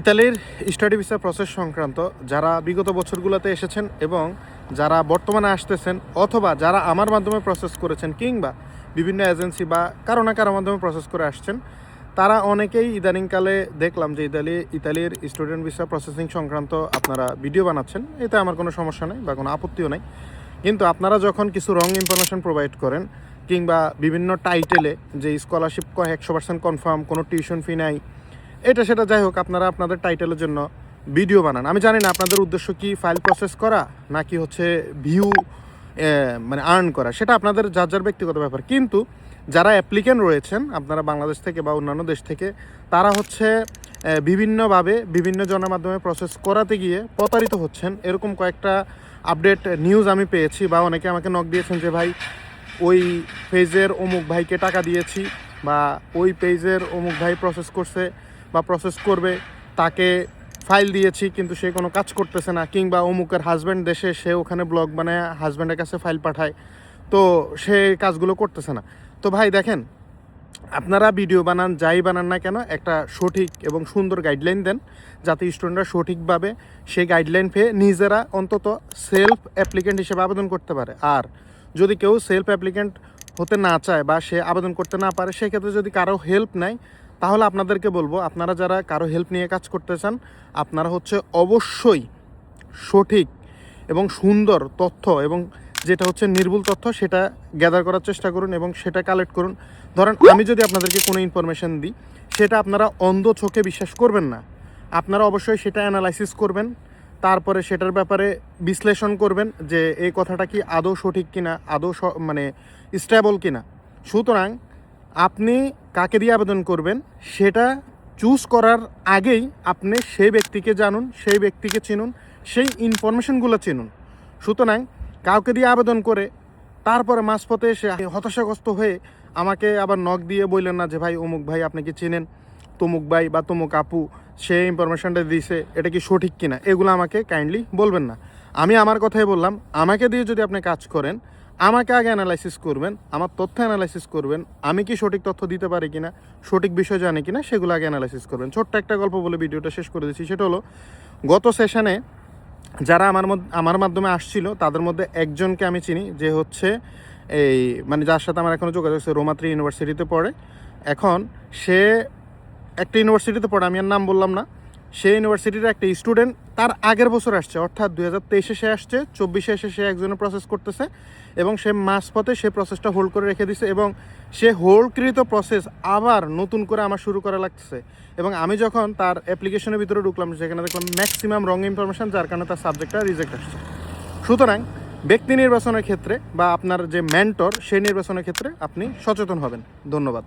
ইতালির study visa process সংক্রান্ত যারা বিগত বছরগুলোতে এসেছেন এবং যারা বর্তমানে আসতেছেন অথবা যারা আমার মাধ্যমে প্রসেস করেছেন কিংবা বিভিন্ন এজেন্সি বা কারও না কারও মাধ্যমে প্রসেস করে আসছেন, তারা অনেকেই ইদানিংকালে দেখলাম যে ইতালি, ইতালির স্টুডেন্ট ভিসা প্রসেসিং সংক্রান্ত আপনারা ভিডিও বানাচ্ছেন। এতে আমার কোনো সমস্যা নেই বা কোনো আপত্তিও নেই। কিন্তু আপনারা যখন কিছু রং ইনফরমেশন প্রোভাইড করেন কিংবা বিভিন্ন টাইটেলে যে স্কলারশিপ একশো পার্সেন্ট কনফার্ম কোনো টিউশন ফি নাই এটা সেটা যাই হোক, আপনারা আপনাদের টাইটেলের জন্য ভিডিও বানান। আমি জানি না আপনাদের উদ্দেশ্য কি ফাইল প্রসেস করা, নাকি হচ্ছে ভিউ মানে আর্ন করা, সেটা আপনাদের যার যার ব্যক্তিগত ব্যাপার। কিন্তু যারা অ্যাপ্লিকেন্ট রয়েছেন, আপনারা বাংলাদেশ থেকে বা অন্যান্য দেশ থেকে, তারা হচ্ছে বিভিন্নভাবে, বিভিন্ন জনের মাধ্যমে প্রসেস করাতে গিয়ে প্রতারিত হচ্ছেন। এরকম কয়েকটা আপডেট নিউজ আমি পেয়েছি বা অনেকে আমাকে নক দিয়েছেন যে, ভাই, ওই পেজের অমুক ভাইকে টাকা দিয়েছি বা ওই পেজের অমুক ভাই প্রসেস করছে। বা প্রসেস করবে, তাকে ফাইল দিয়েছি, কিন্তু সে কোনো কাজ করতেছে না, কিংবা অমুকের হাজব্যান্ড দেশে সে ওখানে ব্লগ বানায় হাজব্যান্ডের কাছে ফাইল পাঠায়, তো সে কাজগুলো করতেছে না। তো ভাই দেখেন, আপনারা ভিডিও বানান, যাই বানান না কেন, একটা সঠিক এবং সুন্দর গাইডলাইন দেন, যাতে স্টুডেন্টরা সঠিকভাবে সেই গাইডলাইন পেয়ে নিজেরা অন্তত সেলফ অ্যাপ্লিকেন্ট হিসেবে আবেদন করতে পারে। আর যদি কেউ সেলফ অ্যাপ্লিকেন্ট হতে না চায় বা সে আবেদন করতে না পারে, সেক্ষেত্রে যদি কারও হেল্প নেয় তাহলে আপনাদেরকে বলব, আপনারা যারা কারও হেল্প নিয়ে কাজ করতে চান, আপনারা হচ্ছে অবশ্যই সঠিক এবং সুন্দর তথ্য এবং যেটা হচ্ছে নির্ভুল তথ্য সেটা গ্যাদার করার চেষ্টা করুন এবং সেটা কালেক্ট করুন। ধরেন আমি যদি আপনাদেরকে কোনো ইনফরমেশন দিই, সেটা আপনারা অন্ধ চোখে বিশ্বাস করবেন না। আপনারা অবশ্যই সেটা অ্যানালাইসিস করবেন, তারপরে সেটার ব্যাপারে বিশ্লেষণ করবেন যে এই কথাটা কি আদৌ সঠিক কিনা, আদৌ মানে স্টেবল কিনা। সুতরাং আপনি কাকে দিয়ে আবেদন করবেন সেটা চুজ করার আগেই আপনি সেই ব্যক্তিকে জানুন, সেই ব্যক্তিকে চিনুন, সেই ইনফরমেশনগুলো চিনুন। সুতরাং কাউকে দিয়ে আবেদন করে তারপরে মাঝপথে এসে হতাশাগ্রস্ত হয়ে আমাকে আবার নখ দিয়ে বললেন না যে, ভাই, অমুক ভাই আপনি কি চেনেন? তমুক ভাই বা তমুক আপু, সে ইনফরমেশনটা দিছে, এটা কি সঠিক কিনা? এগুলো আমাকে কাইন্ডলি বলবেন না। আমি আমার কথাই বললাম, আমাকে দিয়ে যদি আপনি কাজ করেন আমাকে আগে অ্যানালাইসিস করবেন, আমার তথ্য অ্যানালাইসিস করবেন, আমি কি সঠিক তথ্য দিতে পারি কিনা, সঠিক বিষয় জানি কিনা, সেগুলো আগে অ্যানালাইসিস করবেন। ছোট্ট একটা গল্প বলে ভিডিওটা শেষ করে দিচ্ছি, সেটা হলো, গত সেশনে যারা আমার আমার মাধ্যমে আসছিল, তাদের মধ্যে একজনকে আমি চিনি, যে হচ্ছে এই মানে যার সাথে আমার এখনও যোগাযোগ আছে রোমাত্রি ইউনিভার্সিটিতে পড়ে। এখন সে একটা ইউনিভার্সিটিতে পড়ে, আমি আর নাম বললাম না। সেই ইউনিভার্সিটির একটা স্টুডেন্ট তার আগের বছর আসছে, অর্থাৎ দুই হাজার তেইশে সে আসছে, চব্বিশে এসে সে একজনের প্রসেস করতেছে এবং সে মাঝপথে সে প্রসেসটা হোল্ড করে রেখে দিছে এবং সে হোল্ডকৃত প্রসেস আবার নতুন করে আমার শুরু করা লাগতেছে। এবং আমি যখন তার অ্যাপ্লিকেশনের ভিতরে ঢুকলাম সেখানে দেখলাম ম্যাক্সিমাম রং ইনফরমেশন যার কারণে তার সাবজেক্টটা রিজেক্ট আসছে। সুতরাং ব্যক্তি নির্বাচনের ক্ষেত্রে বা আপনার যে মেন্টর সেই নির্বাচনের ক্ষেত্রে আপনি সচেতন হবেন। ধন্যবাদ।